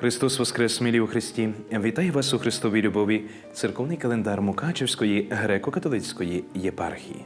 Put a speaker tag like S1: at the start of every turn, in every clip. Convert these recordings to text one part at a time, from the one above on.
S1: Христос Воскрес, милі у Христі! Вітаю вас у Христовій любові, церковний календар Мукачевської греко-католицької єпархії.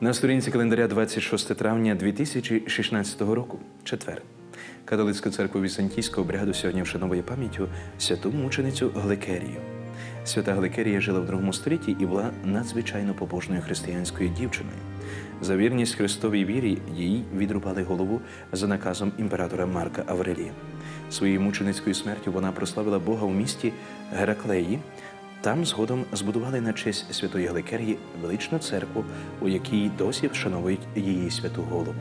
S1: На сторінці календаря 26 травня 2016 року, четвер. Католицька церква Візантійського бригаду сьогодні вшановує пам'яттю святу мученицю Гликерію. Свята Гликерія жила в другому столітті і була надзвичайно побожною християнською дівчиною. За вірність Христовій вірі їй відрубали голову за наказом імператора Марка Аврелія. Своєю мученицькою смертю вона прославила Бога в місті Гераклеї. Там згодом збудували на честь святої Гликерії величну церкву, у якій досі вшановують її святу голову.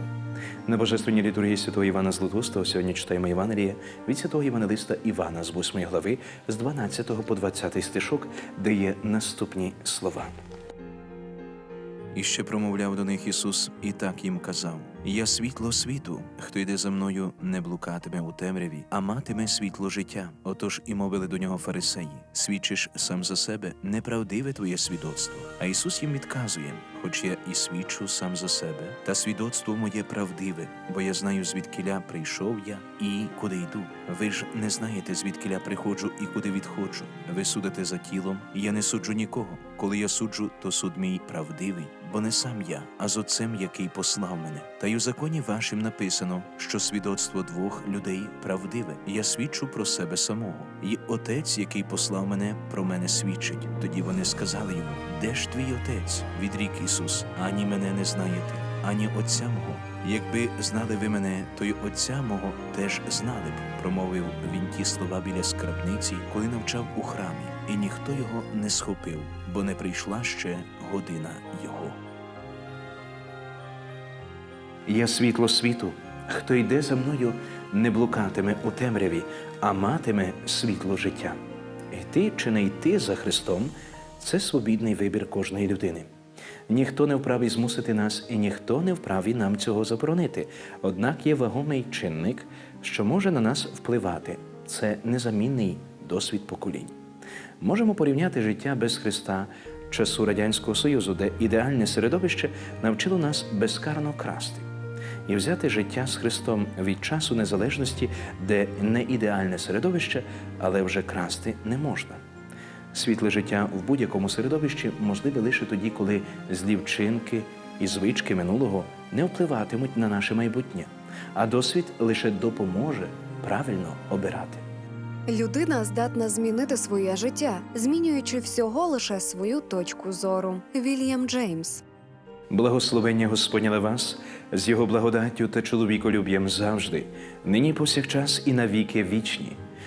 S1: На божественній літургії святого Івана Златоустого сьогодні читаємо Євангеліє від святого Євангелиста Івана з 8 глави з 12 по 20 стишок, де є наступні слова. І ще промовляв до них Ісус, і так їм казав: Я світло світу, хто йде за мною, не блукатиме у темряві, а матиме світло життя. Отож і мовили до нього фарисеї: свідчиш сам за себе, неправдиве твоє свідоцтво. А Ісус їм відказує: хоч я і свідчу сам за себе, та свідоцтво моє правдиве, бо я знаю, звідкиля прийшов я і куди йду. Ви ж не знаєте, звідкиля приходжу і куди відходжу. Ви судите за тілом, я не суджу нікого. Коли я суджу, то суд мій правдивий, бо не сам я, а з отцем, який послав мене. Та й у законі вашим написано, що свідоцтво двох людей правдиве. Я свідчу про себе самого, і отець, який послав мене, про мене свідчить. Тоді вони сказали йому: Де ж твій отець? Відрік Ісус, ані мене не знаєте, ані Отця мого. Якби знали ви мене, то й Отця мого теж знали б, промовив він ті слова біля скрабниці, коли навчав у храмі, і ніхто його не схопив, бо не прийшла ще година його. Я світло світу. Хто йде за мною, не блукатиме у темряві, а матиме світло життя. Йти чи не йти за Христом це свобідний вибір кожної людини. Ніхто не вправі змусити нас, і ніхто не вправі нам цього заборонити. Однак є вагомий чинник, що може на нас впливати. Це незамінний досвід поколінь. Можемо порівняти життя без Христа часу Радянського Союзу, де ідеальне середовище навчило нас безкарно красти, і взяти життя з Христом від часу незалежності, де не ідеальне середовище, але вже красти не можна. Світле життя в будь-якому середовищі можливе лише тоді, коли злі вчинки і звички минулого не впливатимуть на наше майбутнє, а досвід лише допоможе правильно обирати.
S2: Людина здатна змінити своє життя, змінюючи всього лише свою точку зору. Вільям Джеймс.
S1: Благословення Господня на вас з його благодаттю та чоловіколюб'ям завжди, нині повсякчас і навіки вічні.